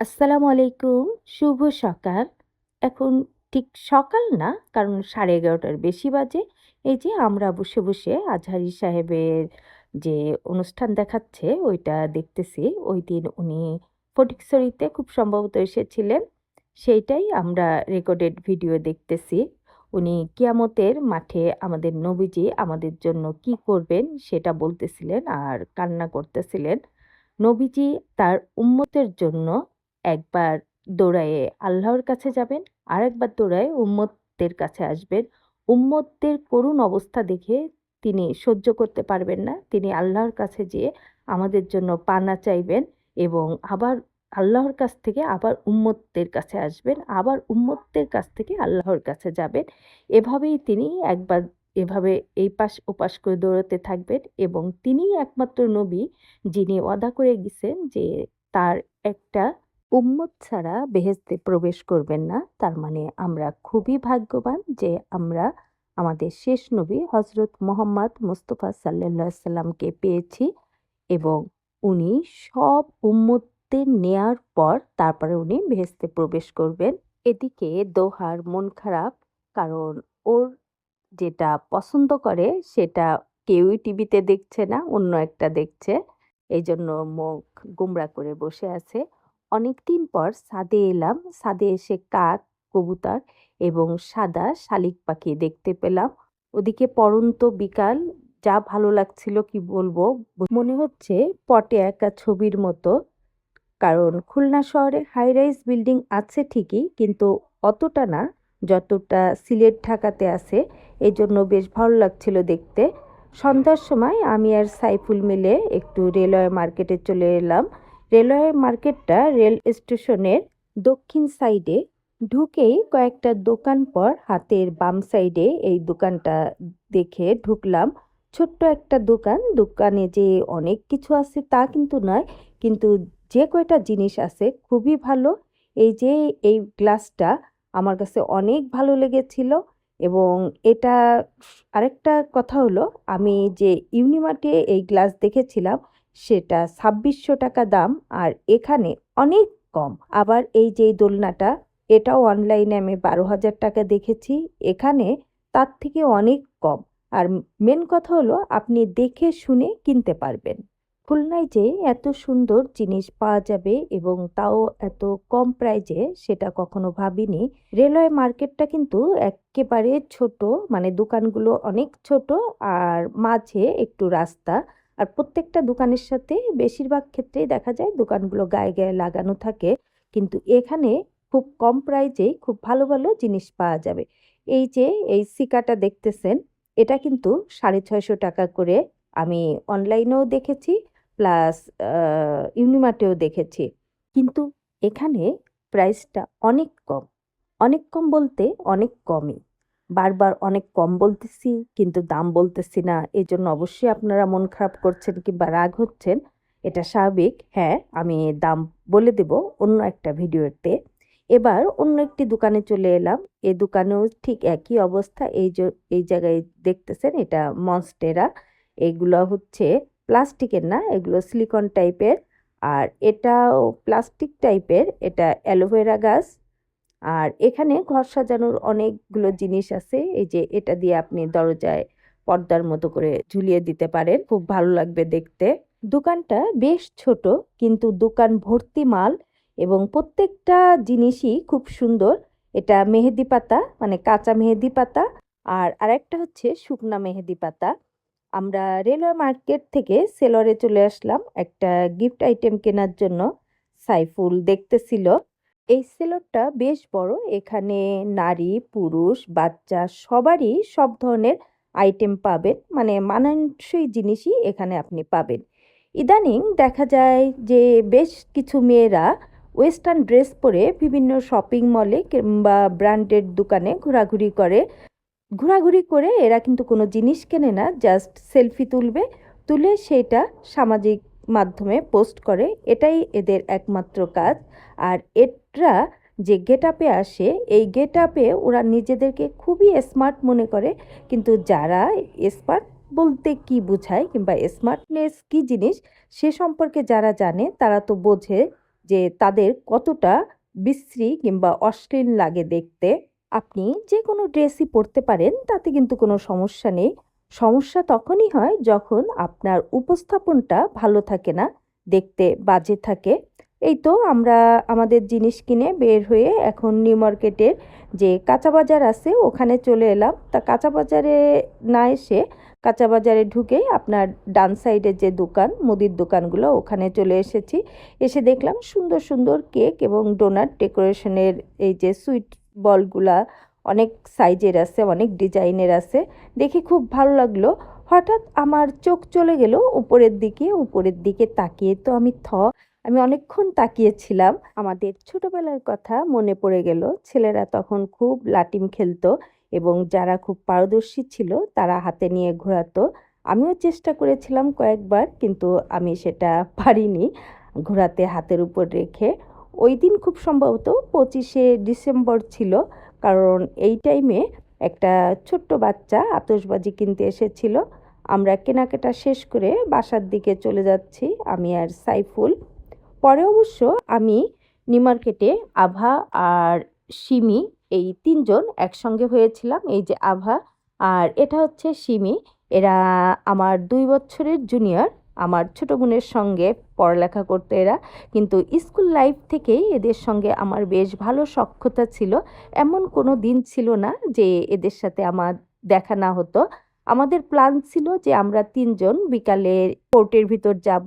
আসসালামু আলাইকুম, শুভ সকাল। এখন ঠিক সকাল না, কারণ সাড়ে এগারোটার বেশি বাজে। এই যে আমরা বসে বসে আজহারি সাহেবের যে অনুষ্ঠান দেখাচ্ছে, ওইটা দেখতেছি। ওই দিন উনি ফটিকছড়িতে খুব সম্ভবত এসেছিলেন। সেইটাই আমরা রেকর্ডেড ভিডিও দেখতেছি। উনি কিয়ামতের মাঠে আমাদের নবীজি আমাদের জন্য কি করবেন সেটা বলতেছিলেন আর কান্না করতেছিলেন। নবীজি তার উম্মতের জন্য একবার দৌড়ায়ে আল্লাহর কাছে যাবেন আর একবার দৌড়ায়ে উম্মতদের কাছে আসবেন। উম্মতদের করুণ অবস্থা দেখে তিনি সহ্য করতে পারবেন না। তিনি আল্লাহর কাছে যেয়ে আমাদের জন্য পানা চাইবেন এবং আবার আল্লাহর কাছ থেকে আবার উম্মতদের কাছে আসবেন, আবার উম্মতদের কাছ থেকে আল্লাহর কাছে যাবেন। এভাবেই তিনি একবার, এভাবে এই পাশ ওপাশ করে দৌড়াতে থাকবেন এবং তিনিই একমাত্র নবী যিনি ওয়াদা করে গেছেন যে তার একটা উম্মত ছাড়া বেহেস্তে প্রবেশ করবেন না। তার মানে আমরা খুবই ভাগ্যবান যে আমরা আমাদের শেষ নবী হজরত মোহাম্মদ মুস্তফা সাল্লা সাল্লামকে পেয়েছি এবং উনি সব উম্মতদের নেয়ার পর তারপরে উনি বেহেস্তে প্রবেশ করবেন। এদিকে দোহার মন খারাপ, কারণ ওর যেটা পছন্দ করে সেটা কেউই টিভিতে দেখছে না, অন্য একটা দেখছে। এই জন্য মুখ গুমরা করে বসে আছে। অনেকদিন পর ছাদে এলাম। সাদে এসে কাক, কবুতর এবং সাদা শালিক পাখি দেখতে পেলাম। ওদিকে পড়ন্ত বিকাল, যা ভালো লাগছিল কি বলব? মনে হচ্ছে পটে একা ছবির মতো। কারণ খুলনা শহরে হাই রাইজ বিল্ডিং আছে ঠিকই, কিন্তু অতটা না, যতটা সিলেট ঢাকাতে আছে। এই জন্য বেশ ভালো লাগছিল দেখতে। সন্ধ্যার সময় আমি আর সাইফুল মিলে একটু রেলওয়ে মার্কেটে চলে এলাম। রেলওয়ে মার্কেটটা রেল স্টেশনের দক্ষিণ সাইডে। ঢুকেই কয়েকটা দোকান পর হাতের বাম সাইডে এই দোকানটা দেখে ঢুকলাম। ছোট্ট একটা দোকান, দোকানে যে অনেক কিছু আছে তা কিন্তু নয়, কিন্তু যে কয়টা জিনিস আছে খুবই ভালো। এই যে এই গ্লাসটা আমার কাছে অনেক ভালো লেগেছিল এবং এটা আরেকটা কথা হলো, আমি যে ইউনিমার্টে এই গ্লাস দেখেছিলাম সেটা ছাব্বিশশো টাকা দাম আর এখানে অনেক কম। আবার এই যে দোলনাটা, এটাও অনলাইনে আমি বারো হাজার টাকা দেখেছি, এখানে তার থেকে অনেক কম। আর মেন কথা হলো, আপনি দেখে শুনে কিনতে পারবেন। খুলনায় যে এত সুন্দর জিনিস পাওয়া যাবে এবং তাও এত কম প্রাইজে সেটা কখনো ভাবিনি। রেলওয়ে মার্কেটটা কিন্তু একেবারে ছোট মানে দোকানগুলো অনেক ছোট, আর মাঝে একটু রাস্তা। আর প্রত্যেকটা দোকানের সাথে বেশিরভাগ ক্ষেত্রেই দেখা যায় দোকানগুলো গায়ে গায়ে লাগানো থাকে। কিন্তু এখানে খুব কম প্রাইজেই খুব ভালো ভালো জিনিস পাওয়া যাবে। এই যে, এই সিকাটা দেখতেছেন, এটা কিন্তু সাড়ে ছয়শো টাকা করে আমি অনলাইনেও দেখেছি, প্লাস ইউনিমার্টেও দেখেছি। কিন্তু এখানে প্রাইসটা অনেক কম অনেক কম বলতে অনেক কমই। বারবার অনেক কম বলতেছি, কিন্তু দাম বলতেছি না। এই জন্য অবশ্যই আপনারা মন খারাপ করছেন কিংবা রাগ হচ্ছেন, এটা স্বাভাবিক। হ্যাঁ আমি দাম বলে দেব অন্য একটা ভিডিওতে। এবার অন্য একটি দোকানে চলে এলাম। এই দোকানেও ঠিক একই অবস্থা। এই এই জায়গায় দেখতেছেন, এটা মনস্টেরা। এগুলো হচ্ছে প্লাস্টিকের না, এগুলো সিলিকন টাইপের। আর এটাও প্লাস্টিক টাইপের, এটা অ্যালোভেরা গাছ। আর এখানে ঘর সাজানোর অনেকগুলো জিনিস আছে। এই যে এটা দিয়ে আপনি দরজায় পর্দার মতো করে ঝুলিয়ে দিতে পারেন। খুব ভালো লাগবে দেখতে। দোকানটা বেশ ছোট, কিন্তু দোকান ভর্তি মাল এবং প্রত্যেকটা জিনিসই খুব সুন্দর। এটা মেহেদি পাতা মানে কাঁচা মেহেদি পাতা আর আরেকটা হচ্ছে শুকনা মেহেদি পাতা। আমরা রেলওয়ে মার্কেট থেকে সেলরে চলে আসলাম একটা গিফট আইটেম কেনার জন্য। সাইফুল দেখতেছিল। এই সেলরটা বেশ বড়। এখানে নারী, পুরুষ, বাচ্চা সবারই সব ধরনের আইটেম পাবেন। মানে মানানসই জিনিসই এখানে আপনি পাবেন। ইদানিং দেখা যায় যে বেশ কিছু মেয়েরা ওয়েস্টার্ন ড্রেস পরে বিভিন্ন শপিং মলে কিংবা ব্র্যান্ডেড দোকানে ঘোরাঘুরি করে। ঘোরাঘুরি করে এরা কিন্তু কোনো জিনিস কেনে না জাস্ট সেলফি তুলবে। তুলে সেটা সামাজিক মাধ্যমে পোস্ট করে, এটাই এদের একমাত্র কাজ। আর এরা যে গেট আপে আসে, এই গেট আপে ওরা নিজেদেরকে খুবই স্মার্ট মনে করে। কিন্তু যারা স্মার্ট বলতে কি বোঝায় কিংবা স্মার্টনেস কি জিনিস, সে সম্পর্কে যারা জানে, তারা তো বোঝে যে তাদের কতটা বিশ্রী কিংবা অশ্লীল লাগে দেখতে। আপনি যে কোনো ড্রেসই পরতে পারেন, তাতে কিন্তু কোনো সমস্যা নেই। সমস্যা তখনই হয় যখন আপনার উপস্থাপনটা ভালো থাকে না, দেখতে বাজে থাকে। এই তো আমরা আমাদের জিনিস কিনে বের হয়ে এখন নিউ মার্কেটের যে কাঁচা বাজার আছে ওখানে চলে এলাম। তা কাঁচা বাজারে না এসে কাঁচা বাজারে ঢুকে আপনার ডান সাইডের যে দোকান, মুদির দোকানগুলো ওখানে চলে এসেছি। এসে দেখলাম সুন্দর সুন্দর কেক এবং ডোনাট ডেকোরেশনের এই যে সুইট বলগুলা অনেক সাইজের আছে, অনেক ডিজাইনের আছে। দেখে খুব ভালো লাগল। হঠাৎ আমার চোখ চলে গেল উপরের দিকে উপরের দিকে তাকিয়ে তো আমি থ, আমি অনেকক্ষণ তাকিয়েছিলাম। আমাদের ছোটবেলার কথা মনে পড়ে গেল। ছেলেরা তখন খুব লাটিম খেলতো এবং যারা খুব পারদর্শী ছিল তারা হাতে নিয়ে ঘোরাতো। আমিও চেষ্টা করেছিলাম কয়েকবার কিন্তু আমি সেটা পারিনি ঘোরাতে হাতের উপর রেখে। ওই দিন খুব সম্ভবত পঁচিশে ডিসেম্বর ছিল। কারণ এই টাইমে একটা ছোট্ট বাচ্চা আতসবাজি কিনতে এসেছিল। আমরা কেনাকাটা শেষ করে বাসার দিকে চলে যাচ্ছি, আমি আর সাইফুল। পরে অবশ্য আমি, নিমার্কেটে আভা আর সিমি এই তিনজন একসঙ্গে হয়েছিলাম, এই যে আভা আর এটা হচ্ছে সিমি এরা আমার দুই বছরের জুনিয়র আমার ছোট বোনের সঙ্গে পড়ালেখা করতো এরা। কিন্তু স্কুল লাইফ থেকেই এদের সঙ্গে আমার বেশ ভালো সখ্যতা ছিল। এমন কোনো দিন ছিল না যে এদের সাথে আমার দেখা না হতো। আমাদের প্ল্যান ছিল যে আমরা তিনজন বিকালে কোর্টের ভিতর যাব,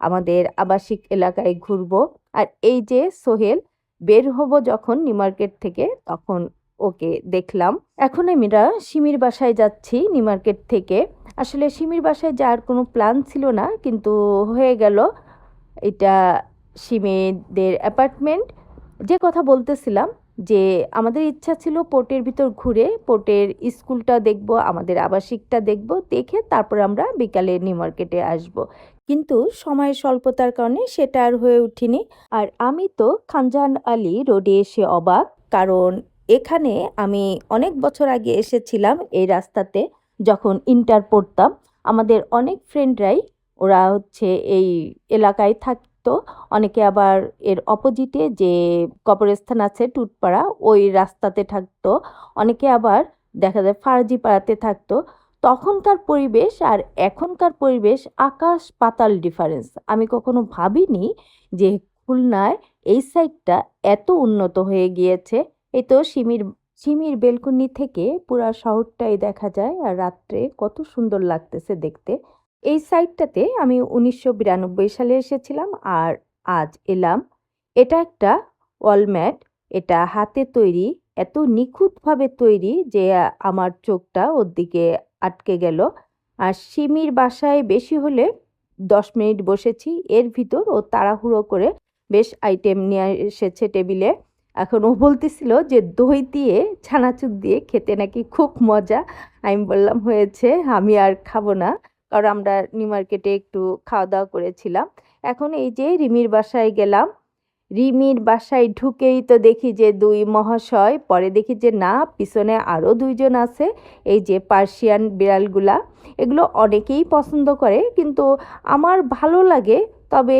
আমাদের আবাসিক এলাকায় ঘুরবো। আর এই যে সোহেল, বের হব যখন নিউ মার্কেট থেকে, তখন ওকে, দেখলাম। এখন আমরা সিমির বাসায় যাচ্ছি নিউ মার্কেট থেকে। আসলে সিমির বাসায় যাওয়ার কোনো প্ল্যান ছিল না, কিন্তু হয়ে গেল। এটা সিমিদের অ্যাপার্টমেন্ট। যে কথা বলতেছিলাম যে আমাদের ইচ্ছা ছিল পোর্টের ভিতর ঘুরে, পোর্টের স্কুলটা দেখব, আমাদের আবাসিকটা দেখব, দেখে তারপর আমরা বিকালে নিউ মার্কেটে আসব। কিন্তু সময়ের স্বল্পতার কারণে সেটা আর হয়ে উঠিনি। আর আমি তো খানজাহান আলী রোডে এসে অবাক, কারণ এখানে আমি অনেক বছর আগে এসেছিলাম এই রাস্তাতে যখন ইন্টার পড়তাম। আমাদের অনেক ফ্রেন্ডরাই ওরা হচ্ছে এই এলাকায় থাকতো। অনেকে আবার এর অপোজিটে যে কবরস্থান আছে টুটপাড়া, ওই রাস্তাতে থাকতো। অনেকে আবার দেখা যায় ফার্জি পাড়াতে থাকতো। তখনকার পরিবেশ আর এখনকার পরিবেশ আকাশ পাতাল ডিফারেন্স আমি কখনো ভাবিনি যে খুলনায় এই সাইডটা এত উন্নত হয়ে গিয়েছে। এই তো সিমির সিমির বেলকুনি থেকে পুরা শহরটাই দেখা যায় আর রাত্রে কত সুন্দর লাগতেছে দেখতে। এই সাইডটাতে আমি উনিশশো বিরানব্বই সালে এসেছিলাম আর আজ এলাম। এটা একটা ওয়ালম্যাট, এটা হাতে তৈরি, এত নিখুঁতভাবে তৈরি যে আমার চোখটা ওর দিকে আটকে গেল। আর সিমির বাসায় বেশি হলে দশ মিনিট বসেছি, এর ভিতর ও তাড়াহুড়ো করে বেশ আইটেম নিয়ে এসেছে টেবিলে। এখন ও বলতেছিল যে দই দিয়ে, ছানাচুর দিয়ে খেতে নাকি খুব মজা। আমি বললাম, হয়েছে, আমি আর খাব না। কারণ আমরা নিউ মার্কেটে একটু খাওয়া দাওয়া করেছিলাম। এখন এই যে রিমির বাসায় গেলাম। রিমির বাসায় ঢুকেই তো দেখি যে দুই মহাশয়, পরে দেখি যে না, পিছনে আরও দুইজন আছে। এই যে পার্সিয়ান বিড়ালগুলা, এগুলো অনেকেই পছন্দ করে, কিন্তু আমার ভালো লাগে, তবে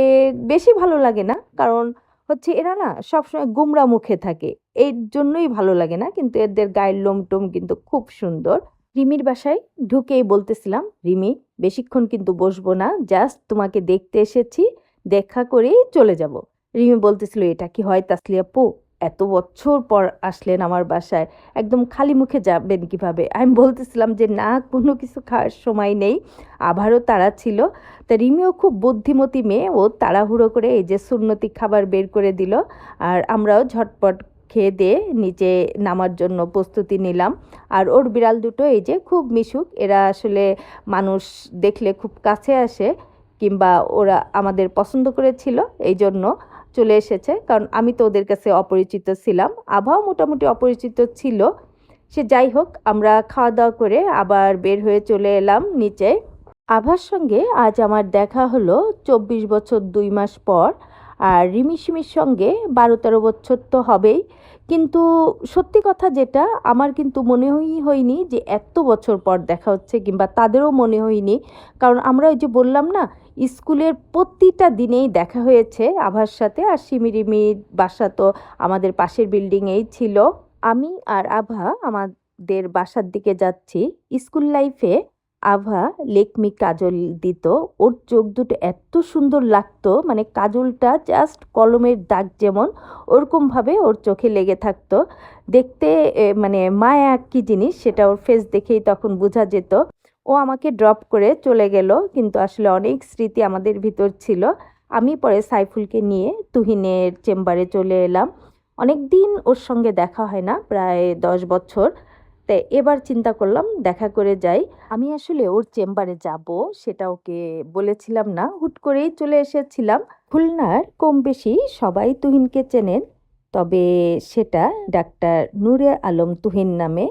বেশি ভালো লাগে না। কারণ হচ্ছে এরা না সবসময় গুমরা মুখে থাকে। এর জন্যই ভালো লাগে না, কিন্তু এদের গায়ের লোমটোম কিন্তু খুব সুন্দর। রিমির বাসায় ঢুকেই বলতেছিলাম, রিমি, বেশিক্ষণ কিন্তু বসবো না, জাস্ট তোমাকে দেখতে এসেছি, দেখা করেই চলে যাব। রিমি বলতেছিল, এটা কি হয় তাসলিয়া পু এত বছর পর আসলেন আমার বাসায়, একদম খালি মুখে যাবেন কীভাবে? আমি বলতেছিলাম যে, না, কোনো কিছু খাওয়ার সময় নেই। আবারও তারা ছিল। তা রিমিও খুব বুদ্ধিমতী মেয়ে, ও তাড়াহুড়ো করে এই যে সুন্নতি খাবার বের করে দিল আর আমরাও ঝটপট খেয়ে দিয়ে নিচে নামার জন্য প্রস্তুতি নিলাম। আর ওর বিড়াল দুটো, এই যে খুব মিশুক, এরা আসলে মানুষ দেখলে খুব কাছে আসে কিংবা ওরা আমাদের পছন্দ করেছিল এই জন্য চলে এসেছে, কারণ আমি তো ওদের কাছে অপরিচিত ছিলাম। আবহাওয়া মোটামুটি অপরিচিত ছিল। সে যাই হোক, আমরা খাওয়া দাওয়া করে আবার বের হয়ে চলে এলাম নিচে। আভার সঙ্গে আজ আমার দেখা হলো চব্বিশ বছর দুই মাস পর, আর রিমি সিমির সঙ্গে বারো তেরো বছর তো হবেই। কিন্তু সত্যি কথা যেটা, আমার কিন্তু মনে হই, হয়নি যে এত বছর পর দেখা হচ্ছে, কিংবা তাদেরও মনে হয়নি। কারণ আমরা ওই যে বললাম না স্কুলের প্রতিটা দিনেই দেখা হয়েছে আভার সাথে। আর সিমিরিমির বাসা তো আমাদের পাশের বিল্ডিংয়েই ছিল। আমি আর আভা আমাদের বাসার দিকে যাচ্ছি। স্কুল লাইফে আভা লেকমি কাজল দিত। ওর চোখ দুটো এত সুন্দর লাগতো মানে কাজলটা জাস্ট কলমের দাগ যেমন, ওরকমভাবে ওর চোখে লেগে থাকতো। দেখতে মানে মায়া কি জিনিস সেটা ওর ফেস দেখেই তখন বোঝা যেত। ও আমাকে ড্রপ করে চলে গেল। কিন্তু আসলে অনেক স্মৃতি আমাদের ভিতর ছিল। আমি পরে সাইফুলকে নিয়ে তুহিনের চেম্বারে চলে এলাম। অনেক দিন ওর সঙ্গে দেখা হয় না, প্রায় দশ বছর। তাই এবার চিন্তা করলাম দেখা করে যাই। আমি আসলে ওর চেম্বারে যাব, সেটা ওকে বলেছিলাম না। হুট করেই চলে এসেছিলাম। খুলনার কম বেশি সবাই তুহিনকে চেনেন। তবে সেটা ডাক্তার নূরে আলম তুহিন নামে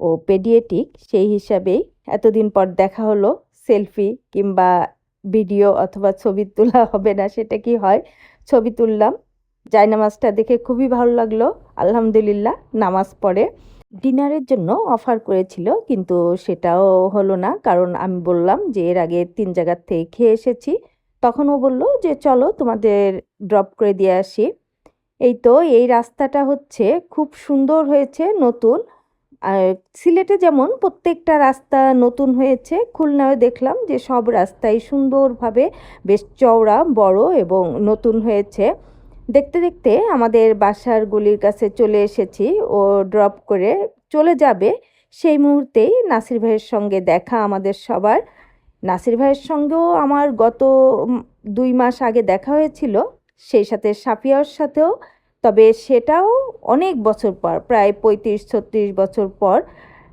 ও পেডিয়েটিক সেই হিসাবেই এতদিন পর দেখা হলো, সেলফি কিংবা ভিডিও অথবা ছবি তোলা হবে না, সেটা কি হয়? ছবি তুললাম জায়নামাজটা দেখে খুবই ভালো লাগল, আলহামদুলিল্লাহ, নামাজ পড়ে। ডিনারের জন্য অফার করেছিল, কিন্তু সেটাও হলো না, কারণ আমি বললাম যে এর আগে তিন জায়গার থেকে খেয়ে এসেছি। তখন ও বলল যে, চলো তোমাদের ড্রপ করে দিয়ে আসি। এই তো, এই রাস্তাটা হচ্ছে খুব সুন্দর হয়েছে, নতুন। আর সিলেটে যেমন প্রত্যেকটা রাস্তা নতুন হয়েছে, খুলনায় দেখলাম যে সব রাস্তাই সুন্দরভাবে বেশ চওড়া, বড় এবং নতুন হয়েছে। দেখতে দেখতে আমাদের বাসার গলির কাছে চলে এসেছি। ও ড্রপ করে চলে যাবে। সেই মুহূর্তেই নাসির ভাইয়ের সঙ্গে দেখা আমাদের সবার। নাসির ভাইয়ের সঙ্গেও আমার গত দুই মাস আগে দেখা হয়েছিল। সেই সাথে সাফিয়ার সাথেও তবে সেটাও অনেক বছর পর, প্রায় পঁয়ত্রিশ, ছত্রিশ বছর পর।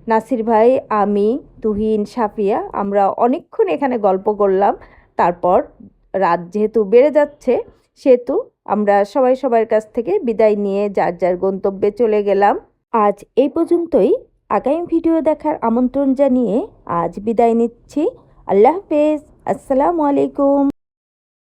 নাসির ভাই, আমি, তুহিন, সাফিয়া, আমরা অনেকক্ষণ এখানে গল্প করলাম। তারপর রাত যেহেতু বেড়ে যাচ্ছে, সেহেতু আমরা সবাই সবার কাছ থেকে বিদায় নিয়ে যার যার গন্তব্যে চলে গেলাম। আজ এই পর্যন্তই। আগামী ভিডিও দেখার আমন্ত্রণ জানিয়ে আজ বিদায় নিচ্ছি। আল্লাহ হাফেজ। আসসালামু আলাইকুম।